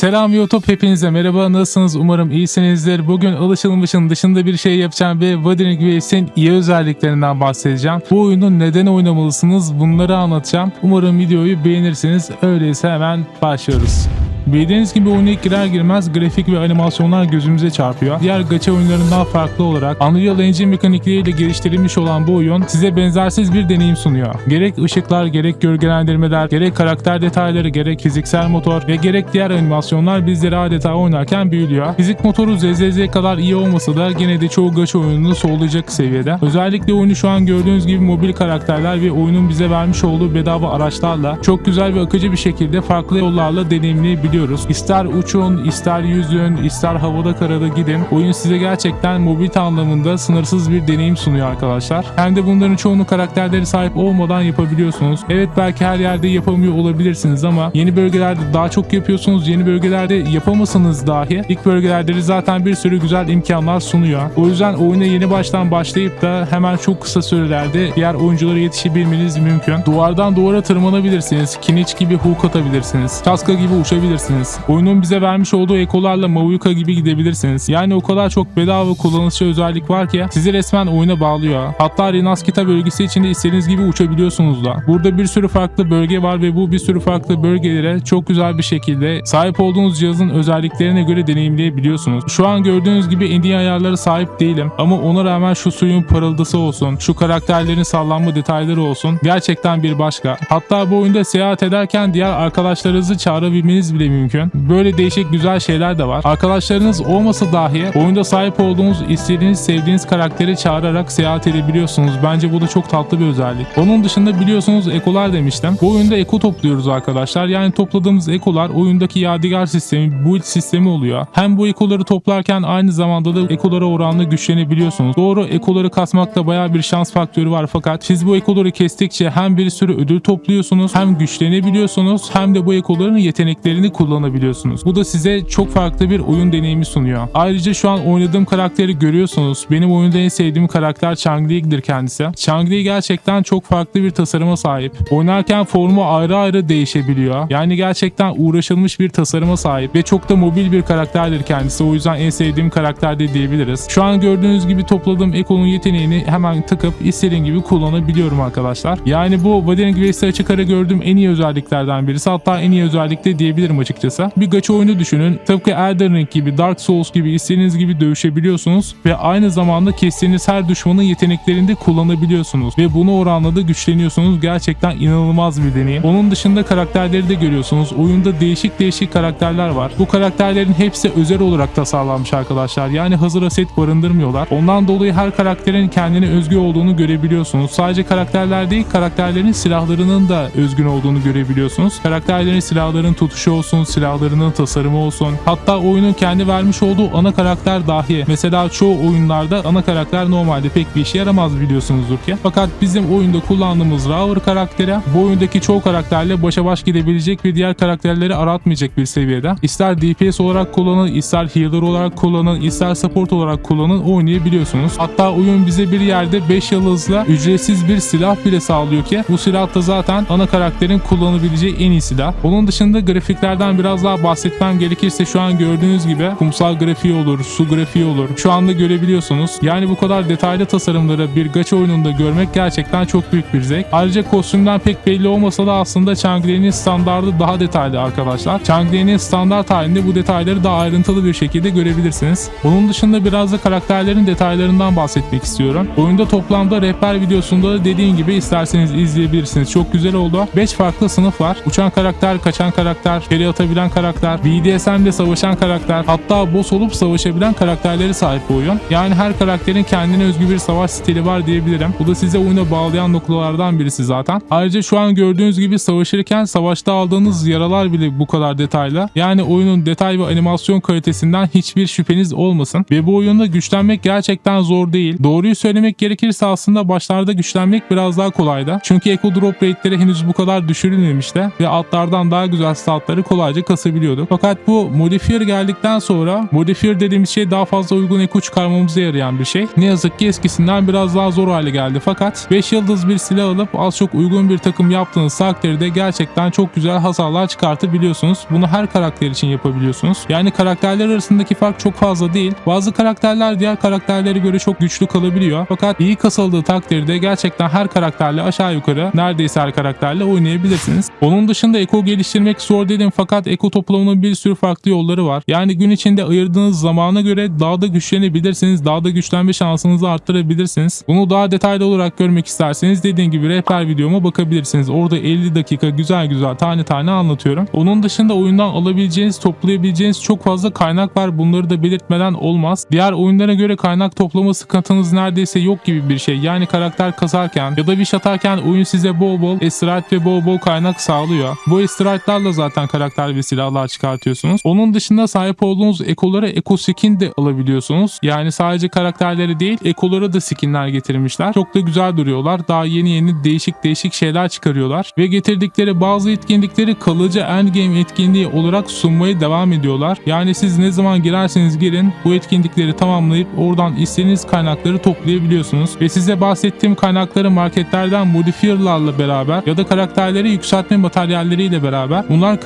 Selam YouTube hepinize merhaba nasılsınız umarım iyisinizdir. Bugün alışılmışın dışında bir şey yapacağım ve Wuthering Waves'in iyi özelliklerinden bahsedeceğim. Bu oyunu neden oynamalısınız bunları anlatacağım. Umarım videoyu beğenirsiniz. Öyleyse hemen başlıyoruz. Bildiğiniz gibi oyuna girer girmez grafik ve animasyonlar gözümüze çarpıyor. Diğer gacha oyunlarından farklı olarak Unreal Engine mekanikleriyle geliştirilmiş olan bu oyun size benzersiz bir deneyim sunuyor. Gerek ışıklar, gerek gölgelendirmeler, gerek karakter detayları, gerek fiziksel motor ve gerek diğer animasyonlar bizleri adeta oynarken büyülüyor. Fizik motoru ZZZ kadar iyi olmasa da gene de çoğu gacha oyununu sollayacak seviyede. Özellikle oyunu şu an gördüğünüz gibi mobil karakterler ve oyunun bize vermiş olduğu bedava araçlarla çok güzel ve akıcı bir şekilde farklı yollarla deneyimleyebiliyoruz. İster uçun, ister yüzün, ister havada karada gidin. Oyun size gerçekten mobilite anlamında sınırsız bir deneyim sunuyor arkadaşlar. Hem de bunların çoğunu karakterleri sahip olmadan yapabiliyorsunuz. Evet belki her yerde yapamıyor olabilirsiniz ama yeni bölgelerde daha çok yapıyorsunuz. Yeni bölgelerde yapamasanız dahi ilk bölgelerde zaten bir sürü güzel imkanlar sunuyor. O yüzden oyuna yeni baştan başlayıp da hemen çok kısa sürelerde diğer oyunculara yetişebilmeniz mümkün. Duvardan duvara tırmanabilirsiniz. Kiniç gibi hook atabilirsiniz. Kaska gibi uçabilirsiniz. Oyunun bize vermiş olduğu ekolarla Mavuika gibi gidebilirsiniz. Yani o kadar çok bedava kullanışlı özellik var ki sizi resmen oyuna bağlıyor. Hatta Renaskita bölgesi içinde istediğiniz gibi uçabiliyorsunuz da. Burada bir sürü farklı bölge var ve bu bir sürü farklı bölgelere çok güzel bir şekilde sahip olduğunuz cihazın özelliklerine göre deneyimleyebiliyorsunuz. Şu an gördüğünüz gibi en iyi ayarlara sahip değilim ama ona rağmen şu suyun parıldısı olsun, şu karakterlerin sallanma detayları olsun gerçekten bir başka. Hatta bu oyunda seyahat ederken diğer arkadaşlarınızı çağırabilmeniz bile mümkün. Böyle değişik güzel şeyler de var. Arkadaşlarınız olmasa dahi oyunda sahip olduğunuz istediğiniz sevdiğiniz karakteri çağırarak seyahat edebiliyorsunuz. Bence bu da çok tatlı bir özellik. Onun dışında biliyorsunuz ekolar demiştim. Bu oyunda eko topluyoruz arkadaşlar. Yani topladığımız ekolar oyundaki yadigar sistemi, build sistemi oluyor. Hem bu ekoları toplarken aynı zamanda da ekolara oranla güçlenebiliyorsunuz. Doğru ekoları kasmakta baya bir şans faktörü var fakat siz bu ekoları kestikçe hem bir sürü ödül topluyorsunuz hem güçlenebiliyorsunuz hem de bu ekoların yeteneklerini kullanabiliyorsunuz. Bu da size çok farklı bir oyun deneyimi sunuyor. Ayrıca şu an oynadığım karakteri görüyorsunuz. Benim oyunda en sevdiğim karakter Changli'dir kendisi. Changli gerçekten çok farklı bir tasarıma sahip. Oynarken formu ayrı ayrı değişebiliyor. Yani gerçekten uğraşılmış bir tasarıma sahip ve çok da mobil bir karakterdir kendisi. O yüzden en sevdiğim karakter de diyebiliriz. Şu an gördüğünüz gibi topladığım Eko'nun yeteneğini hemen tıkıp istediğim gibi kullanabiliyorum arkadaşlar. Yani bu Wuthering Waves'te açık ara gördüğüm en iyi özelliklerden birisi. Hatta en iyi özellik de diyebilirim açıkçası. Bir gacha oyunu düşünün. Tıpkı Elden Ring gibi, Dark Souls gibi istediğiniz gibi dövüşebiliyorsunuz ve aynı zamanda kestiğiniz her düşmanın yeteneklerini de kullanabiliyorsunuz ve bunu oranla da güçleniyorsunuz. Gerçekten inanılmaz bir deneyim. Onun dışında karakterleri de görüyorsunuz. Oyunda değişik değişik karakterler var. Bu karakterlerin hepsi özel olarak tasarlanmış arkadaşlar. Yani hazır aset barındırmıyorlar. Ondan dolayı her karakterin kendine özgü olduğunu görebiliyorsunuz. Sadece karakterler değil, karakterlerin silahlarının da özgün olduğunu görebiliyorsunuz. Karakterlerin silahların tutuşu olsun, silahlarının tasarımı olsun. Hatta oyunun kendi vermiş olduğu ana karakter dahi. Mesela çoğu oyunlarda ana karakter normalde pek bir işe yaramaz biliyorsunuzdur ki. Fakat bizim oyunda kullandığımız Raver karakteri bu oyundaki çoğu karakterle başa baş gidebilecek ve diğer karakterleri aratmayacak bir seviyede. İster DPS olarak kullanın, ister healer olarak kullanın, ister support olarak kullanın oynayabiliyorsunuz. Hatta oyun bize bir yerde 5 yıldızla ücretsiz bir silah bile sağlıyor ki bu silah da zaten ana karakterin kullanabileceği en iyi silah. Onun dışında grafiklerden biraz daha bahsetmem gerekirse şu an gördüğünüz gibi kumsal grafiği olur, su grafiği olur. Şu anda görebiliyorsunuz. Yani bu kadar detaylı tasarımları bir gacha oyununda görmek gerçekten çok büyük bir zevk. Ayrıca kostümden pek belli olmasa da aslında Changli'nin standardı daha detaylı arkadaşlar. Changli'nin standart halinde bu detayları daha ayrıntılı bir şekilde görebilirsiniz. Onun dışında biraz da karakterlerin detaylarından bahsetmek istiyorum. Oyunda toplamda rehber videosunda da dediğim gibi isterseniz izleyebilirsiniz. Çok güzel oldu. 5 farklı sınıf var. Uçan karakter, kaçan karakter, geri atabilen karakter, BDSM'de savaşan karakter, hatta boss olup savaşabilen karakterleri sahip bu oyun. Yani her karakterin kendine özgü bir savaş stili var diyebilirim. Bu da size oyuna bağlayan noktalardan birisi zaten. Ayrıca şu an gördüğünüz gibi savaşırken savaşta aldığınız yaralar bile bu kadar detaylı. Yani oyunun detay ve animasyon kalitesinden hiçbir şüpheniz olmasın. Ve bu oyunda güçlenmek gerçekten zor değil. Doğruyu söylemek gerekirse aslında başlarda güçlenmek biraz daha kolaydı. Çünkü Echo Drop rate'leri henüz bu kadar düşürülmemişti ve altlardan daha güzel statları kolay sadece kasabiliyorduk. Fakat bu modifier geldikten sonra modifier dediğimiz şey daha fazla uygun eko çıkarmamıza yarayan bir şey. Ne yazık ki eskisinden biraz daha zor hale geldi. Fakat 5 yıldız bir silah alıp az çok uygun bir takım yaptığınız takdirde gerçekten çok güzel hasarlar çıkartabiliyorsunuz. Bunu her karakter için yapabiliyorsunuz. Yani karakterler arasındaki fark çok fazla değil. Bazı karakterler diğer karakterlere göre çok güçlü kalabiliyor. Fakat iyi kasıldığı takdirde gerçekten her karakterle aşağı yukarı neredeyse her karakterle oynayabilirsiniz. Onun dışında eko geliştirmek zor dedim fakat eko toplamanın bir sürü farklı yolları var. Yani gün içinde ayırdığınız zamana göre daha da güçlenebilirsiniz. Daha da güçlenme şansınızı arttırabilirsiniz. Bunu daha detaylı olarak görmek isterseniz dediğim gibi rehber videoma bakabilirsiniz. Orada 50 dakika güzel güzel tane tane anlatıyorum. Onun dışında oyundan alabileceğiniz, toplayabileceğiniz çok fazla kaynak var. Bunları da belirtmeden olmaz. Diğer oyunlara göre kaynak toplama sıkıntınız neredeyse yok gibi bir şey. Yani karakter kasarken ya da bir atarken oyun size bol bol esrat ve bol bol kaynak sağlıyor. Bu esratlarla zaten karakter ve silahlar çıkartıyorsunuz. Onun dışında sahip olduğunuz ekolara eko skin de alabiliyorsunuz. Yani sadece karakterleri değil ekolara da skinler getirmişler. Çok da güzel duruyorlar. Daha yeni yeni değişik değişik şeyler çıkarıyorlar. Ve getirdikleri bazı etkinlikleri kalıcı endgame etkinliği olarak sunmaya devam ediyorlar. Yani siz ne zaman girerseniz girin bu etkinlikleri tamamlayıp oradan istediğiniz kaynakları toplayabiliyorsunuz. Ve size bahsettiğim kaynakları marketlerden modifierlarla beraber ya da karakterleri yükseltme materyalleriyle beraber bunlar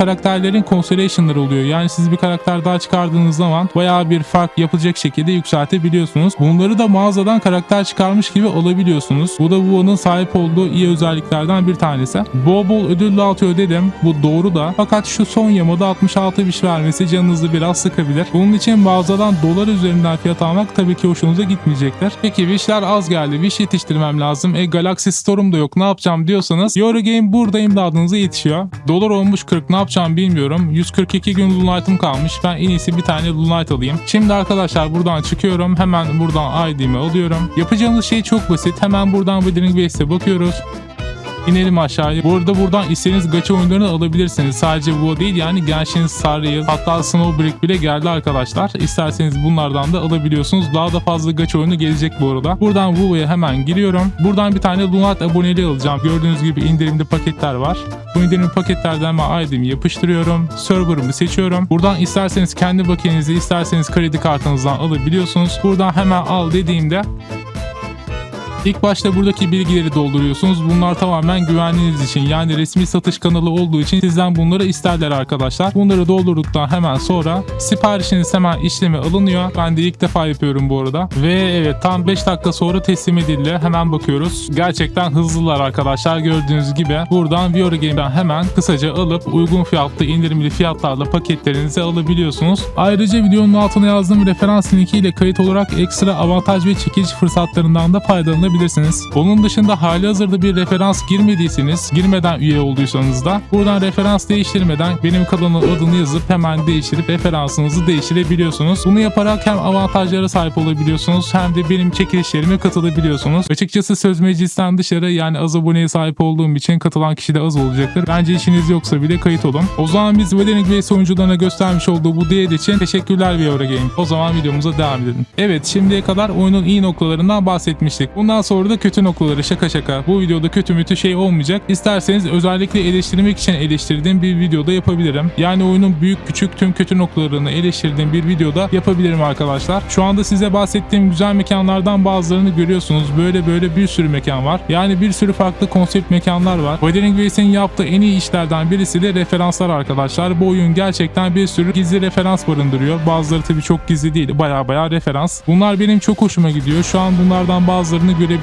karakterlerin constellation'ları oluyor. Yani siz bir karakter daha çıkardığınız zaman bayağı bir fark yapacak şekilde yükseltebiliyorsunuz. Bunları da mağazadan karakter çıkarmış gibi alabiliyorsunuz. Bu da WoW'un sahip olduğu iyi özelliklerden bir tanesi. Bol bol ödül dağıtıyor dedim. Bu doğru da. Fakat şu son yamada 66 biş vermesi canınızı biraz sıkabilir. Bunun için mağazadan dolar üzerinden fiyat almak tabii ki hoşunuza gitmeyecektir. Peki vişler az geldi. Viş yetiştirmem lazım. E Galaxy Store'um da yok. Ne yapacağım diyorsanız Eurogame burada imdadınıza yetişiyor. Dolar olmuş 40 ne yapacağım bilmiyorum. 142 gün Lunight'ım kalmış. Ben en iyisi bir tane Lunite alayım. Şimdi arkadaşlar buradan çıkıyorum. Hemen buradan ID'mi alıyorum. Yapacağımız şey çok basit. Hemen buradan Withering Base'e bakıyoruz. İnelim aşağıya. Bu arada buradan istediğiniz gacha oyunlarını alabilirsiniz. Sadece bu değil yani Genshin, Sarriel hatta Snowbreak bile geldi arkadaşlar. İsterseniz bunlardan da alabiliyorsunuz. Daha da fazla gacha oyunu gelecek bu arada. Buradan WoW'ya hemen giriyorum. Buradan bir tane Lunat aboneliği alacağım. Gördüğünüz gibi indirimli paketler var. Bu indirimli paketlerden ben ID'mi yapıştırıyorum. Server'ımı seçiyorum. Buradan isterseniz kendi bakiyenizi isterseniz kredi kartınızdan alabiliyorsunuz. Buradan hemen al dediğimde İlk başta buradaki bilgileri dolduruyorsunuz. Bunlar tamamen güvenliğiniz için yani resmi satış kanalı olduğu için sizden bunları isterler arkadaşlar. Bunları doldurduktan hemen sonra siparişiniz hemen işleme alınıyor. Ben de ilk defa yapıyorum bu arada. Ve evet tam 5 dakika sonra teslim edildi. Hemen bakıyoruz. Gerçekten hızlılar arkadaşlar. Gördüğünüz gibi buradan Game'den hemen kısaca alıp uygun fiyatlı indirimli fiyatlarla paketlerinizi alabiliyorsunuz. Ayrıca videonun altına yazdığım referans linki ile kayıt olarak ekstra avantaj ve çekici fırsatlarından da faydalanabilirsiniz. Onun dışında hali hazırda bir referans girmediyseniz, girmeden üye olduysanız da buradan referans değiştirmeden benim kanalın adını yazıp hemen değiştirip referansınızı değiştirebiliyorsunuz. Bunu yaparak hem avantajlara sahip olabiliyorsunuz hem de benim çekilişlerime katılabiliyorsunuz. Açıkçası söz meclisten dışarı yani az aboneye sahip olduğum için katılan kişi de az olacaktır. Bence işiniz yoksa bile kayıt olun. O zaman biz Weathering Base oyuncularına göstermiş olduğu bu değer için teşekkürler Game. O zaman videomuza devam edelim. Evet şimdiye kadar oyunun iyi noktalarından bahsetmiştik. Bundan sonra da kötü noktaları şaka şaka. Bu videoda kötü mütü şey olmayacak. İsterseniz özellikle eleştirmek için eleştirdiğim bir videoda yapabilirim. Yani oyunun büyük küçük tüm kötü noktalarını eleştirdiğim bir videoda yapabilirim arkadaşlar. Şu anda size bahsettiğim güzel mekanlardan bazılarını görüyorsunuz. Böyle böyle bir sürü mekan var. Yani bir sürü farklı konsept mekanlar var. Weathering Base'in yaptığı en iyi işlerden birisi de referanslar arkadaşlar. Bu oyun gerçekten bir sürü gizli referans barındırıyor. Bazıları tabii çok gizli değil. Baya baya referans. Bunlar benim çok hoşuma gidiyor. Şu an bunlardan bazılarını görebilirsiniz.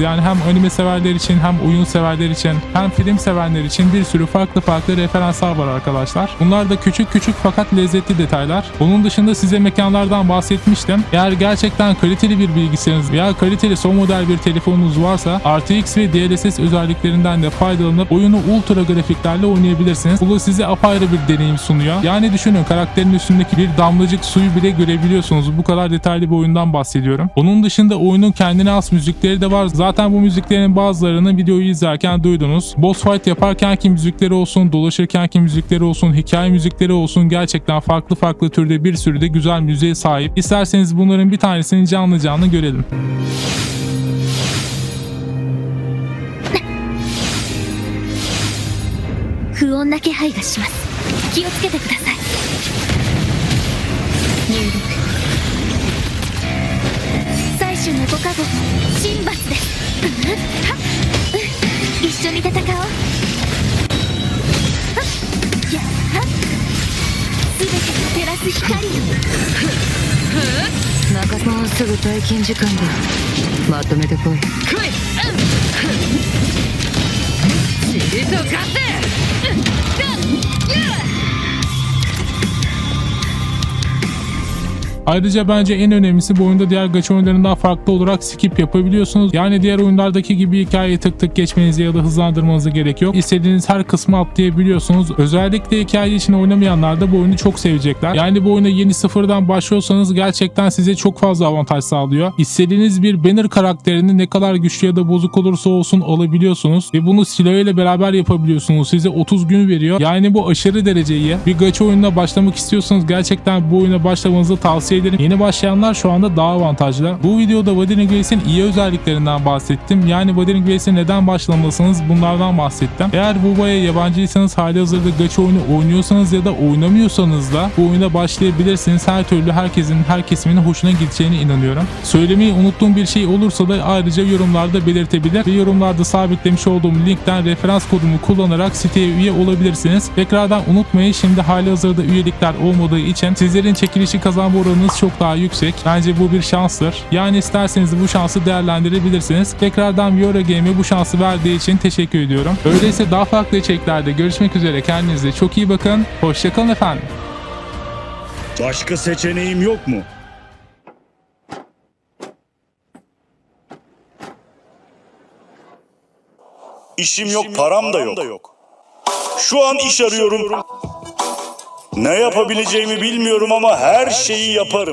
Yani hem anime severler için hem oyun severler için hem film sevenler için bir sürü farklı farklı referanslar var arkadaşlar. Bunlar da küçük küçük fakat lezzetli detaylar. Onun dışında size mekanlardan bahsetmiştim. Eğer gerçekten kaliteli bir bilgisayarınız veya kaliteli son model bir telefonunuz varsa RTX ve DLSS özelliklerinden de faydalanıp oyunu ultra grafiklerle oynayabilirsiniz. Bu da size apayrı bir deneyim sunuyor. Yani düşünün karakterin üstündeki bir damlacık suyu bile görebiliyorsunuz. Bu kadar detaylı bir oyundan bahsediyorum. Onun dışında oyunun kendine has müzikleri de var. Zaten bu müziklerin bazılarını videoyu izlerken duydunuz. Boss fight yaparkenki müzikleri olsun, dolaşırkenki müzikleri olsun, hikaye müzikleri olsun gerçekten farklı farklı türde bir sürü de güzel müziğe sahip. İsterseniz bunların bir tanesini canlı canlı görelim. 不穏な気配がします 気をつけてください入力 採取のご加護神罰ですうん。はっうん。一緒に戦おうはっやはっ全てを照らす光よ中もうすぐ退勤時間だまとめてこい塵と化せ Ayrıca bence en önemlisi bu oyunda diğer gacha oyunlarından farklı olarak skip yapabiliyorsunuz. Yani diğer oyunlardaki gibi hikayeyi tık tık geçmenize ya da hızlandırmanıza gerek yok. İstediğiniz her kısmı atlayabiliyorsunuz. Özellikle hikaye için oynamayanlar da bu oyunu çok sevecekler. Yani bu oyuna yeni sıfırdan başlıyorsanız gerçekten size çok fazla avantaj sağlıyor. İstediğiniz bir banner karakterini ne kadar güçlü ya da bozuk olursa olsun alabiliyorsunuz. Ve bunu silahıyla beraber yapabiliyorsunuz. Size 30 gün veriyor. Yani bu aşırı derece iyi. Bir gacha oyununa başlamak istiyorsanız gerçekten bu oyuna başlamanızı tavsiye ederim. Yeni başlayanlar şu anda daha avantajlı. Bu videoda Wuthering Wave'in iyi özelliklerinden bahsettim. Yani Wuthering Wave'e neden başlamalısınız bunlardan bahsettim. Eğer WoW'ya yabancıysanız hali hazırda gacha oyunu oynuyorsanız ya da oynamıyorsanız da bu oyuna başlayabilirsiniz. Her türlü herkesin her kesimin hoşuna gideceğine inanıyorum. Söylemeyi unuttuğum bir şey olursa da ayrıca yorumlarda belirtebilir ve yorumlarda sabitlemiş olduğum linkten referans kodumu kullanarak siteye üye olabilirsiniz. Tekrardan unutmayın şimdi hali hazırda üyelikler olmadığı için sizlerin çekilişi kazanma oranınız çok daha yüksek. Bence bu bir şanstır. Yani isterseniz bu şansı değerlendirebilirsiniz. Tekrardan Viora Game'e bu şansı verdiği için teşekkür ediyorum. Öyleyse daha farklı içeriklerde görüşmek üzere. Kendinize çok iyi bakın. Hoşçakalın efendim. Başka seçeneğim yok mu? İşim yok, param da yok. Şu an iş arıyorum. Ne yapabileceğimi bilmiyorum ama her şeyi yaparım.